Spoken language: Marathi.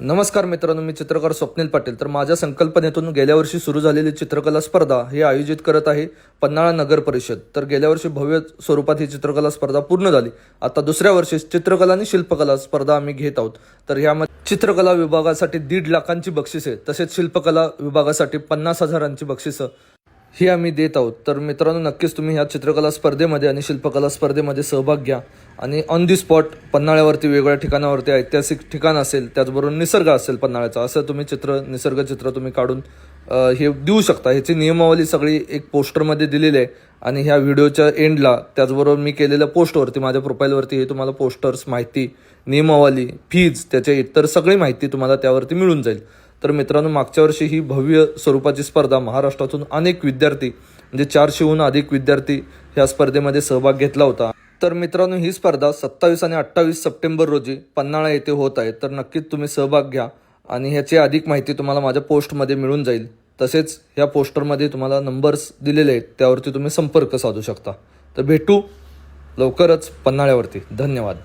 नमस्कार मित्रांनो मी चित्रकार स्वप्नील पाटील. तर माझ्या संकल्पनेतून गेल्या वर्षी सुरू झालेली चित्रकला स्पर्धा हे आयोजित करत आहे पन्हाळा नगर परिषद. तर गेल्या वर्षी भव्य स्वरूपात ही चित्रकला स्पर्धा पूर्ण झाली. आता दुसऱ्या वर्षी चित्रकला आणि शिल्पकला स्पर्धा आम्ही घेत आहोत. तर ह्यामध्ये चित्रकला विभागासाठी दीड लाखांची बक्षिसे तसेच शिल्पकला विभागासाठी पन्नास हजारांची बक्षिसं ही आम्ही देत आहोत. तर मित्रांनो नक्कीच तुम्ही ह्या चित्रकला स्पर्धेमध्ये आणि शिल्पकला स्पर्धेमध्ये सहभाग घ्या. आणि ऑन दी स्पॉट पन्हाळ्यावरती वेगवेगळ्या ठिकाणावरती ऐतिहासिक ठिकाण असेल त्याचबरोबर निसर्ग असेल पन्हाळ्याचा असं तुम्ही चित्र निसर्ग चित्र तुम्ही काढून हे देऊ शकता. ह्याची नियमावली सगळी एक पोस्टरमध्ये दिलेली आहे. आणि ह्या व्हिडिओच्या एंडला त्याचबरोबर मी केलेल्या पोस्टवरती माझ्या प्रोफाईलवरती हे तुम्हाला पोस्टर्स माहिती नियमावली फीज त्याच्या इतर सगळी माहिती तुम्हाला त्यावरती मिळून जाईल. तर मित्रांनो मागच्या वर्षी ही भव्य स्वरूपाची स्पर्धा महाराष्ट्रातून अनेक विद्यार्थी म्हणजे चारशेहून अधिक विद्यार्थी ह्या स्पर्धेमध्ये सहभाग घेतला होता. तर मित्रांनो ही स्पर्धा सत्तावीस आणि अठ्ठावीस सप्टेंबर रोजी पन्हाळा येथे होत आहे. तर नक्कीच तुम्ही सहभाग घ्या आणि ह्याची अधिक माहिती तुम्हाला माझ्या पोस्टमध्ये मिळून जाईल. तसेच ह्या पोस्टरमध्ये तुम्हाला नंबर्स दिलेले आहेत त्यावरती तुम्ही संपर्क साधू शकता. तर भेटू लवकरच पन्हाळ्यावरती. धन्यवाद.